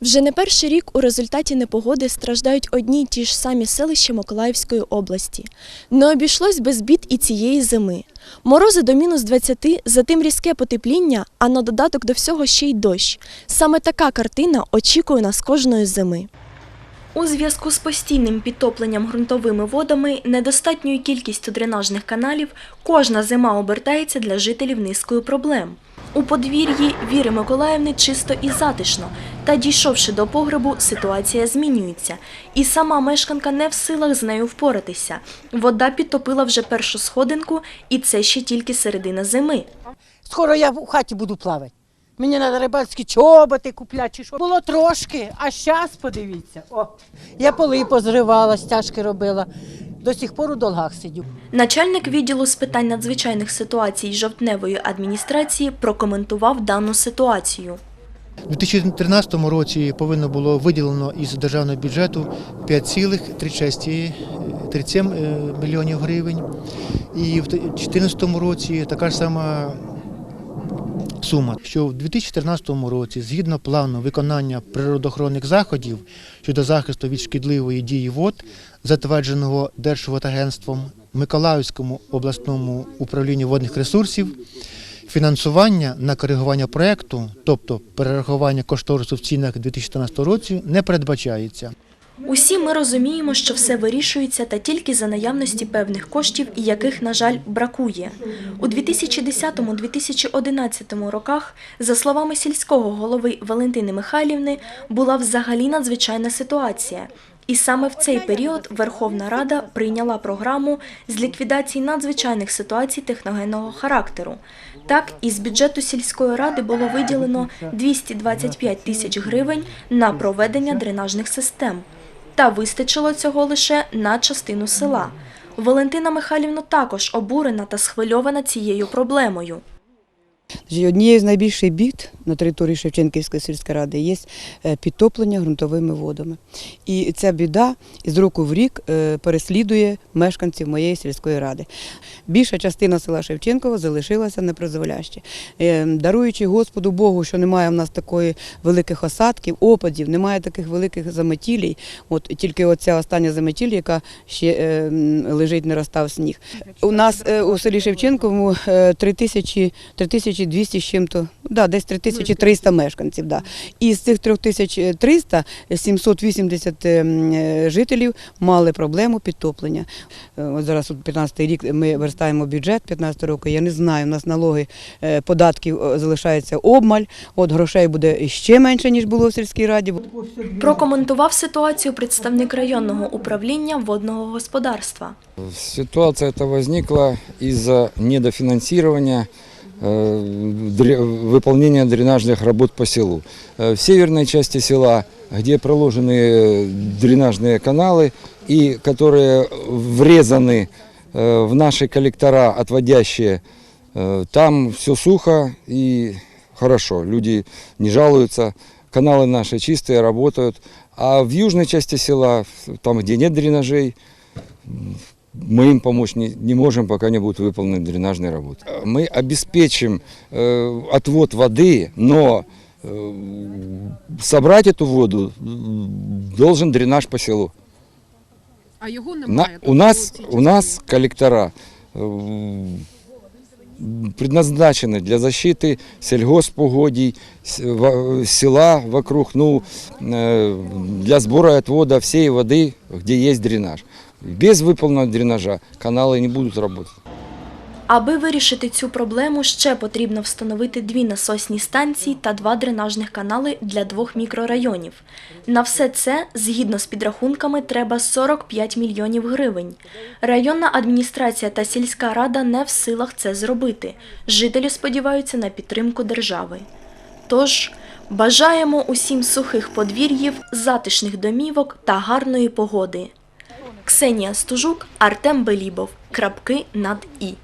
Вже не перший рік у результаті непогоди страждають одні й ті ж самі селища Миколаївської області. Не обійшлось без бід і цієї зими. Морози до мінус 20, затим різке потепління, а на додаток до всього ще й дощ. Саме така картина очікує нас кожної зими. У зв'язку з постійним підтопленням ґрунтовими водами, недостатньою кількістю дренажних каналів, кожна зима обертається для жителів низкою проблем. У подвір'ї Віри Миколаївни чисто і затишно, та дійшовши до погребу, ситуація змінюється. І сама мешканка не в силах з нею впоратися. Вода підтопила вже першу сходинку, і це ще тільки середина зими. Скоро я в хаті буду плавати. Мені треба рибальські чоботи купляти чи. Було трошки, а зараз подивіться. О, я поли позривала, стяжки робила. До сих пор у долгах сидю. Начальник відділу з питань надзвичайних ситуацій жовтневої адміністрації прокоментував дану ситуацію. У 2013 році повинно було виділено із державного бюджету 5,37 е, мільйонів гривень. І в 2014 році така ж сама сума, що в 2014 році, згідно плану виконання природоохоронних заходів щодо захисту від шкідливої дії вод, затвердженого Держводагентством Миколаївському обласному управлінню водних ресурсів, Фінансування на коригування проекту, тобто перерахування кошторису в цінах 2014 році, не передбачається. Усі ми розуміємо, що все вирішується та тільки за наявності певних коштів, яких, на жаль, бракує. У 2010-2011 роках, за словами сільського голови Валентини Михайлівни, була взагалі надзвичайна ситуація. І саме в цей період Верховна Рада прийняла програму з ліквідації надзвичайних ситуацій техногенного характеру. Так, із бюджету сільської ради було виділено 225 тисяч гривень на проведення дренажних систем. Та вистачило цього лише на частину села. Валентина Михайлівна також обурена та схвильована цією проблемою. Однією з найбільших бід на території Шевченківської сільської ради є е, підтоплення ґрунтовими водами. І ця біда із року в рік е, переслідує мешканців моєї сільської ради. Більша частина села Шевченкова залишилася непризволяще. Е, Даруючи Господу Богу, що немає в нас такої великих осадків, опадів, немає таких великих заметілій. От тільки оця остання заметіль, яка ще лежить, не розстав сніг. У нас у селі Шевченковому е, 3000 3200 з чим-то, да, десь 3300 мешканців. Да. І з цих 3300 780 е, жителів мали проблему підтоплення. Е, От зараз от 15 рік ми верстаємо бюджет 15 року. Я не знаю, у нас налоги е, податків е, залишається обмаль, от грошей буде ще менше, ніж було в сільській раді. Прокоментував ситуацію представник районного управління водного господарства. Ситуация эта возникла из-за недофинансирования э, дре- выполнения дренажных работ по селу. Э, В северной части села, где проложены дренажные каналы и которые врезаны э, в наши коллектора, отводящие, э, там все сухо и хорошо. Люди не жалуются, каналы наши чистые, работают. А в южной части села, там, где нет дренажей, мы им помочь не, не можем, пока не будут выполнены дренажные работы. Мы обеспечим э, отвод воды, но э, собрать эту воду м, должен дренаж по селу. А його На, немає. у, нас, у нас коллектора э, предназначены для защиты сельгоспугодий, с- во- села вокруг, ну, э, для сбора и отвода всей воды, где есть дренаж. Без выполненного дренажа каналы не будут работать. Аби вирішити цю проблему, ще потрібно встановити дві насосні станції та два дренажних канали для двох мікрорайонів. На все це, згідно з підрахунками, треба 45 мільйонів гривень. Районна адміністрація та сільська рада не в силах це зробити. Жителі сподіваються на підтримку держави. Тож бажаємо усім сухих подвір'їв, затишних домівок та гарної погоди. Ксенія Стужук, Артем Белібов. Крапки над І.